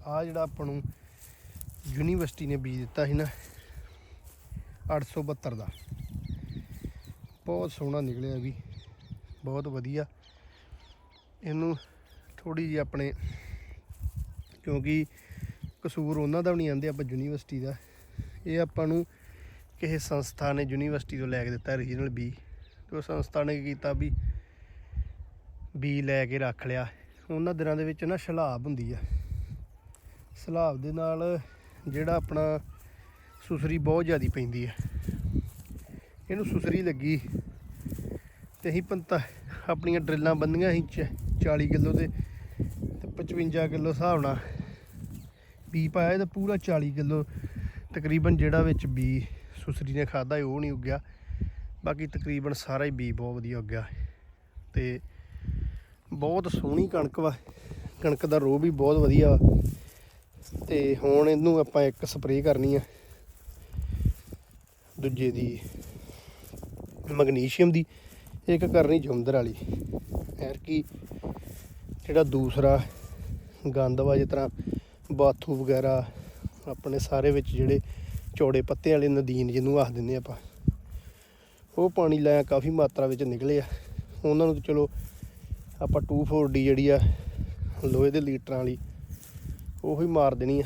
ਆ ਜਿਹੜਾ ਆਪਾਂ ਨੂੰ ਯੂਨੀਵਰਸਿਟੀ ਨੇ ਬੀਜ ਦਿੱਤਾ ਸੀ ਨਾ 872 ਦਾ। ਬਹੁਤ ਸੋਹਣਾ ਨਿਕਲਿਆ ਵੀ, ਬਹੁਤ ਵਧੀਆ। ਇਹਨੂੰ ਥੋੜੀ ਜਿਹੀ ਆਪਣੇ, ਕਿਉਂਕਿ ਕਸੂਰ ਉਹਨਾਂ ਦਾ ਵੀ ਨਹੀਂ ਆਂਦੇ ਆਪਾਂ ਯੂਨੀਵਰਸਿਟੀ ਦਾ। ਇਹ ਆਪਾਂ ਨੂੰ ਕਿਸੇ ਸੰਸਥਾ ਨੇ ਯੂਨੀਵਰਸਿਟੀ ਤੋਂ ਲੈ ਕੇ ਦਿੱਤਾ ਰੀਜਨਲ ਬੀ। ਤੇ ਉਹ ਸੰਸਥਾ ਨੇ ਕੀ ਕੀਤਾ ਵੀ, ਬੀ ਲੈ ਕੇ ਰੱਖ ਲਿਆ। ਉਹਨਾਂ ਦਿਨਾਂ ਦੇ ਵਿੱਚ ਨਾ ਸਲਾਬ ਹੁੰਦੀ ਆ। ਸਲਾਬ ਦੇ ਨਾਲ ਜਿਹੜਾ ਆਪਣਾ ਸੁਸਰੀ ਬਹੁਤ ਜ਼ਿਆਦੀ ਪੈਂਦੀ ਆ ਇਹਨੂੰ ਸੁਸਰੀ ਲੱਗੀ ਤੇ ਅਸੀਂ ਪੰਤਾ ਆਪਣੀਆਂ ਡਰਿੱਲਾਂ ਬੰਦੀਆਂ ਸੀ ਚ- 40 ਕਿਲੋ ਦੇ ਤੇ 55 ਕਿਲੋ ਹਿਸਾਬ ਨਾਲ ਬੀ ਪਾਇਆ ਤੇ ਪੂਰਾ 40 ਕਿਲੋ ਤਕਰੀਬਨ ਜਿਹੜਾ ਵਿੱਚ ਬੀ ਸੁਸਰੀ ਨੇ ਖਾਦਾ ਉਹ ਨਹੀਂ ਉੱਗਿਆ। ਬਾਕੀ ਤਕਰੀਬਨ ਸਾਰਾ ਹੀ ਬੀ ਬਹੁਤ ਵਧੀਆ ਉੱਗਿਆ। ਤੇ ਬਹੁਤ ਸੋਹਣੀ ਕਣਕ ਵਾ, ਕਣਕ ਦਾ ਰੋਹ ਵੀ ਬਹੁਤ ਵਧੀਆ ਵਾ। ਤੇ ਹੁਣ ਇਹਨੂੰ ਆਪਾਂ ਇੱਕ ਸਪਰੇਅ ਕਰਨੀ ਆ। ਦੂਜੇ ਦੀ ਮੈਗਨੀਸ਼ੀਅਮ ਦੀ ਇੱਕ ਕਰਨੀ ਜੁੰਦਰ ਵਾਲੀ। ਐਰ ਕੀ ਜਿਹੜਾ ਦੂਸਰਾ ਗੰਦ ਵਾ ਜਿਸ ਤਰ੍ਹਾਂ ਬਾਥੂ ਵਗੈਰਾ ਆਪਣੇ ਸਾਰੇ ਵਿੱਚ ਜਿਹੜੇ ਚੌੜੇ ਪੱਤੇ ਵਾਲੇ ਨਦੀਨ ਜਿਹਨੂੰ ਆਖ ਦਿੰਦੇ ਆਪਾਂ, ਉਹ ਪਾਣੀ ਲਾਇਆ ਕਾਫੀ ਮਾਤਰਾ ਵਿੱਚ ਨਿਕਲੇ ਆ। ਉਹਨਾਂ ਨੂੰ ਚਲੋ ਆਪਾਂ 240 ਜਿਹੜੀ ਆ ਲੋਹੇ ਦੇ ਲੀਟਰਾਂ ਵਾਲੀ ਉਹੀ ਮਾਰ ਦੇਣੀ ਆ।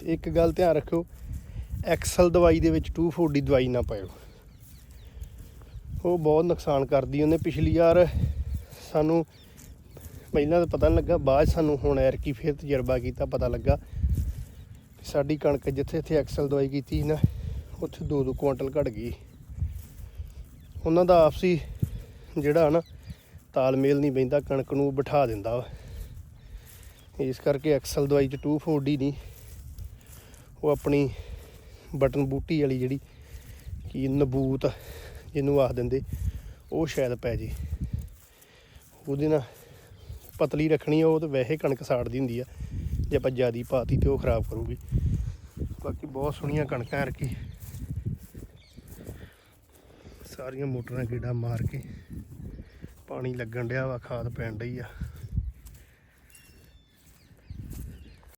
ਤੇ ਇੱਕ ਗੱਲ ਧਿਆਨ ਰੱਖਿਓ ਐਕਸਲ ਦਵਾਈ ਦੇ ਵਿੱਚ 240 ਦਵਾਈ ਨਾ ਪਾਇਓ। ਉਹ ਬਹੁਤ ਨੁਕਸਾਨ ਕਰਦੀ ਉਹਨੇ। ਪਿਛਲੀ ਵਾਰ ਸਾਨੂੰ, ਪਹਿਲਾਂ ਤਾਂ ਪਤਾ ਨਹੀਂ ਲੱਗਾ, ਬਾਅਦ 'ਚ ਸਾਨੂੰ ਹੁਣ ਐਰ ਕੀ ਫਿਰ ਤਜਰਬਾ ਕੀਤਾ, ਪਤਾ ਲੱਗਾ ਸਾਡੀ ਕਣਕ ਜਿੱਥੇ ਇੱਥੇ ਐਕਸਲ ਦਵਾਈ ਕੀਤੀ ਸੀ ਨਾ, ਉੱਥੇ 2-2 ਕੁਆਂਟਲ ਘਟ ਗਈ। ਉਹਨਾਂ ਦਾ ਆਪਸੀ ਜਿਹੜਾ ਨਾ ਤਾਲਮੇਲ ਨਹੀਂ ਬੈਂਦਾ ਕਣਕ ਨੂੰ ਬਿਠਾ ਦਿੰਦਾ ਵਾ। ਇਸ ਕਰਕੇ ਐਕਸਲ ਦਵਾਈ ਚ 240 ਨਹੀਂ। ਉਹ ਆਪਣੀ ਬਟਨ ਬੂਟੀ ਵਾਲੀ ਜਿਹੜੀ ਕੀ ਨਬੂਤ ਜਿਹਨੂੰ ਆਖ ਦਿੰਦੇ, ਉਹ ਸ਼ਾਇਦ ਪੈ ਜੇ। ਉਹਦੇ ਨਾਲ ਪਤਲੀ ਰੱਖਣੀ ਆ, ਉਹ ਤਾਂ ਵੈਸੇ ਕਣਕ ਸਾੜਦੀ ਹੁੰਦੀ ਆ। ਜੇ ਆਪਾਂ ਜਿਆਦੀ ਪਾਤੀ ਤੇ ਉਹ ਖਰਾਬ ਕਰੂਗੀ। ਬਾਕੀ ਬਹੁਤ ਸੋਹਣੀਆਂ ਕਣਕਾਂ ਰਕੀ ਸਾਰੀਆਂ ਮੋਟਰਾਂ ਗੇੜਾ ਮਾਰ ਕੇ ਪਾਣੀ ਲੱਗਣ ਡਿਆ ਵਾ, ਖਾਦ ਪੈਣ ਡਈ ਆ।